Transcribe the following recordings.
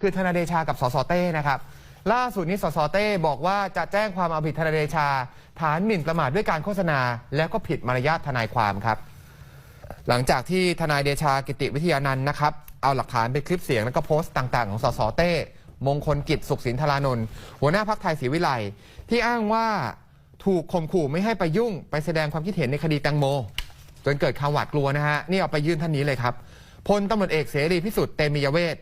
คือธนาเดชากับสสเต้นะครับ ล่าสุดนี้สสเต้บอกว่าจะแจ้งความเอาผิดธนาเดชา ฐานหมิ่นประมาทด้วยการโฆษณา แล้วก็ผิดมารยาททนายความครับ หลังจากที่ทนายเดชากิติวิทยานันท์นะครับเอาหลักฐานเป็นคลิปเสียงแล้วก็โพสต์ต่างๆของสสเต้มงคลกิจสุขสินธารานนท์หัวหน้าพักไทยศรีวิไลที่อ้างว่าถูกข่มขู่ไม่ให้ไปยุ่ง ไปแสดงความคิดเห็นในคดีแตงโม จนเกิดความหวาดกลัวนะฮะ นี่เอาไปยื่นท่านนี้เลยครับพลตำรวจเอกเสรีพิสุทธิ์เตมียเวท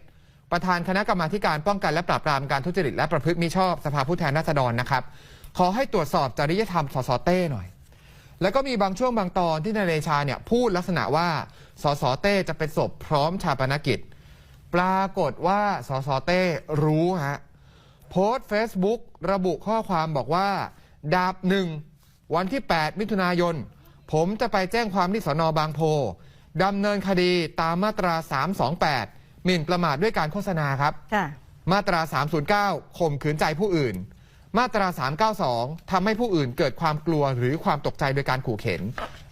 ประธานคณะกรรมาการป้องกันและปราบปรามการทุจริตและประพฤติมิชอบสภาผู้แทนราษฎรนะครับ ขอให้ตรวจสอบจริยธรรมสสเต้หน่อย แล้วก็มีบางช่วงบางตอนที่นายเดชาเนี่ยพูดลักษณะว่าสสเต้จะเป็นศพพร้อมชาปนกิจ ปรากฏว่าสสเต้รู้ฮะโพสต์ Facebook ระบุข้อความบอกว่า ดาบหนึ่งวันที่ 8 มิถุนายน ผมจะไปแจ้งความที่สนบางโพดำเนินคดีตามมาตรา 328 หมิ่นประมาทด้วยการโฆษณาครับ ค่ะ มาตรา 309ข่มขืนใจผู้อื่น มาตรา 392ทำให้ผู้อื่นเกิดความกลัวหรือความตกใจโดยการขู่เข็น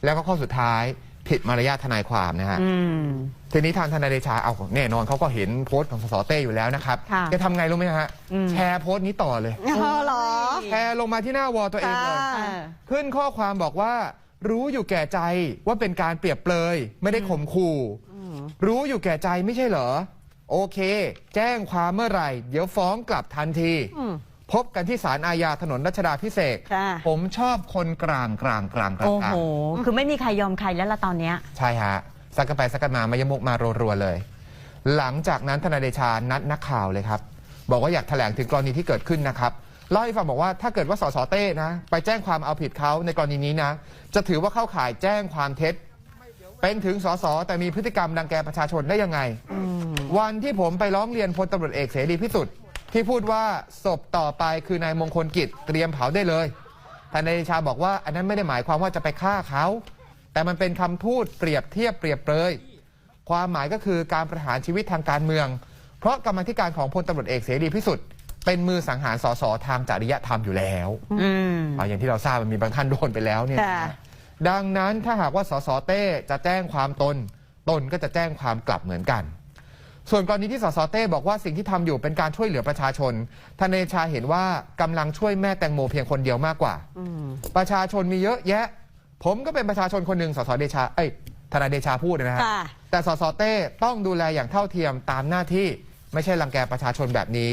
แล้วก็ข้อสุดท้ายผิดมารยาททนายความนะฮะ อืม ทีนี้ทางทนายเดชาเอาแน่นอนเขาก็เห็นโพสต์ของสสเต้อยู่แล้วนะครับค่ะ จะทำไงรู้ไหมฮะอืมแชร์โพสต์นี้ต่อเลย อ๋อเหรอ แชร์ลงมาที่หน้าวอลตัวเองเลย ค่ะ ขึ้นข้อความบอกว่า รู้อยู่แก่ใจว่าเป็นการเปรียบเปรยไม่ได้ข่มขู่ รู้อยู่แก่ใจไม่ใช่เหรอ โอเค แจ้งความเมื่อไหร่ เดี๋ยวฟ้องกลับทันที อืม พบกันที่ศาลอาญาถนนรัชดาพิเศษกค่ะ ผมชอบคนกลางกลางกลางกลางโอ้กลางโห คือไม่มีใครยอมใครแล้วละตอนเนี้ย ใช่ฮะสักกันไปสักกันมามายมกมารัวๆเลย หลังจากนั้นทนายเดชานัดนักข่าวเลยครับ บอกว่าอยากแถลงถึงกรณีที่เกิดขึ้นนะครับเล่าให้ฟังบอกว่าถ้าเกิดว่าสสเต้นะ ไปแจ้งความเอาผิดเขาในกรณีนี้นะ จะถือว่าเข้าข่ายแจ้งความเท็จ เป็นถึงสสแต่มีพฤติกรรมดังแกประชาชนได้ยังไง วันที่ผมไปร้องเรียนพลตำรวจเอกเสรีพิสุทธิ์ที่พูดว่าศพต่อไปคือนายมงคลกิจเตรียมเผาได้เลยทนายเดชาบอกว่าอันนั้นไม่ได้หมายความว่าจะไปฆ่าเขา แต่มันเป็นคำพูดเปรียบเทียบเปรียบเปรยความหมายก็คือการประหารชีวิตทางการเมือง เพราะกรรมาธิการของพลตำรวจเอกเสรีพิสุทธิ์เป็นมือสังหารสสทางจริยธรรมอยู่แล้วอืมอ่าอย่างที่เราทราบมันมีบางท่านโดนไปแล้วเนี่ยนะค่ะฮะ ดังนั้นถ้าหากว่าสสเต้จะแจ้งความตน ตนก็จะแจ้งความกลับเหมือนกัน ส่วนกรณีที่สสเต้บอกว่าสิ่งที่ทำอยู่เป็นการช่วยเหลือประชาชนทนายเดชาเห็นว่ากำลังช่วยแม่แตงโมเพียงคนเดียวมากกว่าอืมประชาชนมีเยอะแยะ ผมก็เป็นประชาชนคนหนึ่งสสเดชาเอ้ยทนายเดชาพูดนะฮะค่ะแต่สสเต้ต้องดูแลอย่างเท่าเทียมตามหน้าที่ไม่ใช่รังแกประชาชนแบบนี้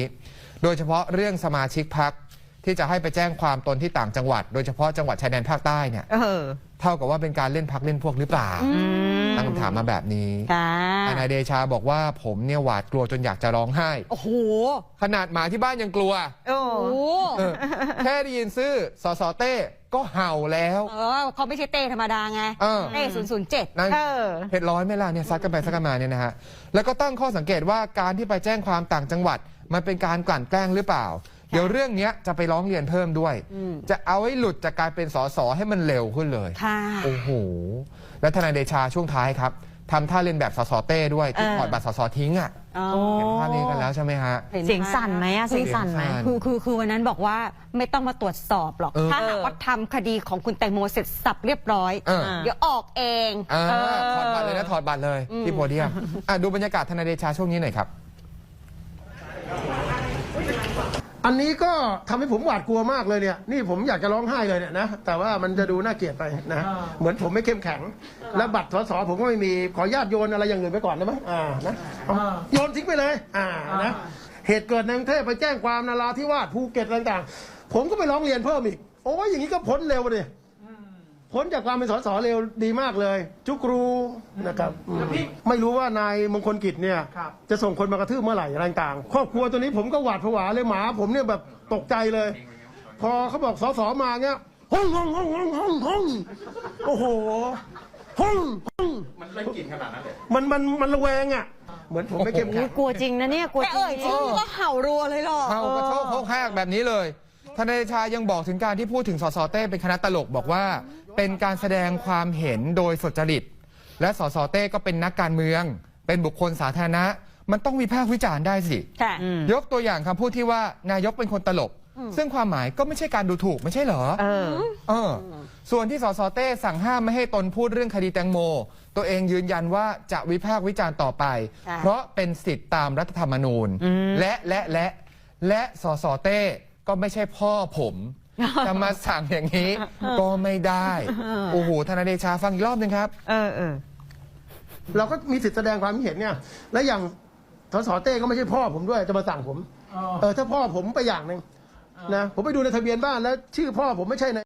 โดยเฉพาะเรื่องสมาชิกพักที่จะให้ไปแจ้งความตนที่ต่างจังหวัด โดยเฉพาะจังหวัดชายแดนภาคใต้เนี่ย เออเท่ากับว่าเป็นการเล่นพักเล่นพวกหรือเปล่าอืมตั้งคำถามมาแบบนี้ค่ะทนายเดชาบอกว่าผมเนี่ยหวาดกลัวจนอยากจะร้องไห้ โอ้โห ขนาดหมาที่บ้านยังกลัว โอ้โหเออแค่ได้ยินชื่อสสเต้ก็เห่าแล้ว เออเขาไม่ใช่เต้ธรรมดาไงเออเต้ศูนย์ศูนย์เจ็ดนั่นเออเผ็ดร้อนไหมล่ะเนี่ยซัดกันไปซัดกันมาเนี่ยนะฮะ แล้วก็ตั้งข้อสังเกตว่าการที่ไปแจ้งความต่างจังหวัด มันเป็นการกลั่นแกล้งหรือเปล่า เดี๋ยวเรื่องเนี้ยจะไปร้องเรียนเพิ่มด้วยอืมจะเอาให้หลุดจากการเป็นสสให้มันเร็วขึ้นเลยค่ะโอ้โหแล้วทนายเดชาช่วงท้ายครับทำท่าเล่นแบบสสเต้ด้วยที่เออถอดบัตรสสทิ้งอะอ๋อเห็นภาพนี้กันแล้วใช่ไหมฮะห็นเสียงสั่นไหมอะเสียงสั่นไหมเสียงสั่นคือคือคือวันนั้นบอกว่าไม่ต้องมาตรวจสอบหรอกเออถ้าหากว่าทำคดีของคุณแตงโมเสร็จสับเรียบร้อยเออเดี๋ยวออกเองอ่าเออถอดบัตรเลยนะถอดบัตรเลยที่โพเดียมอะดูบรรยากาศทนายเดชาช่วงนี้หน่อยครับ อันนี้ก็ทำให้ผมหวาดกลัวมากเลยเนี่ย นี่ผมอยากจะร้องไห้เลยเนี่ยนะ แต่ว่ามันจะดูน่าเกลียดไปนะ เหมือนผมไม่เข้มแข็ง และบัตรสสผมก็ไม่มี ขออนุญาตโยนอะไรอย่างอื่นไปก่อนได้ไหมอ่า นะเอาโยนทิ้งไปเลย อ่า นะ เหตุเกิดในกรุงเทพไปแจ้งความนาราธิวาสภูเก็ตอะไรต่างๆ ผมก็ไปร้องเรียนเพิ่มอีก โอ้ยอย่างนี้ก็พ้นเร็วเลย พ้นจากความเป็นสสเร็วดีมากเลย จุกรูนะครับอืมไม่รู้ว่านายมงคลกิจเนี่ยจะส่งคนมากระทืบเมื่อไหร่อะไรต่างๆครอบครัวตัวนี้ผมก็หวาดผวาเลยหมา ผมเนี่ยแบบตกใจเลย พอเขาบอกสสมาเงี้ยห้องห้องห้องห้องห้องห้องโอ้โหห้องห้องมันเล่นกินขนาดนั้นเลยมันมันมันระแวงอะ เหมือนผมไม่เข้มโอ้แข็ยงกลัวจริงนะเนี่ยกลัวแต่จริเอ่ยงชื่อก็เห่ารัวเลยหรอ เข้ากระโชกโคกแหกแบบนี้เลยทนายเดชายังบอกถึงการที่พูดถึงสสเต้เป็นคณะตลกบอกว่า เป็นการแสดงความเห็นโดยสุจริต และสสเต้ก็เป็นนักการเมือง เป็นบุคคลสาธารณะ มันต้องวิพากษ์วิจารณ์ได้สิ ค่ะอืมยกตัวอย่างคำพูดที่ว่านายกเป็นคนตลก ซึ่งความหมายก็ไม่ใช่การดูถูกไม่ใช่เหรอ เออ เออ ส่วนที่สสเต้สั่งห้ามไม่ให้ตนพูดเรื่องคดีแตงโม ตัวเองยืนยันว่าจะวิพากษ์วิจารณ์ต่อไป ค่ะ เพราะเป็นสิทธิตามรัฐธรรมนูญ และและและและสสเต้ก็ไม่ใช่พ่อผม จะมาสั่งอย่างนี้ ก็ไม่ได้ โอ้โหธนาเดชาฟังอีกรอบหนึงครับ เออเออเราก็มีสิทธิ์แสดงความคิดเห็นเนี่ย และอย่างสสเต้ก็ไม่ใช่พ่อผมด้วยจะมาสั่งผม เออถ้าพ่อผมไปอย่างหนึ่งนะ ผมไปดูในทะเบียนบ้านแล้ว ชื่อพ่อผมไม่ใช่ใน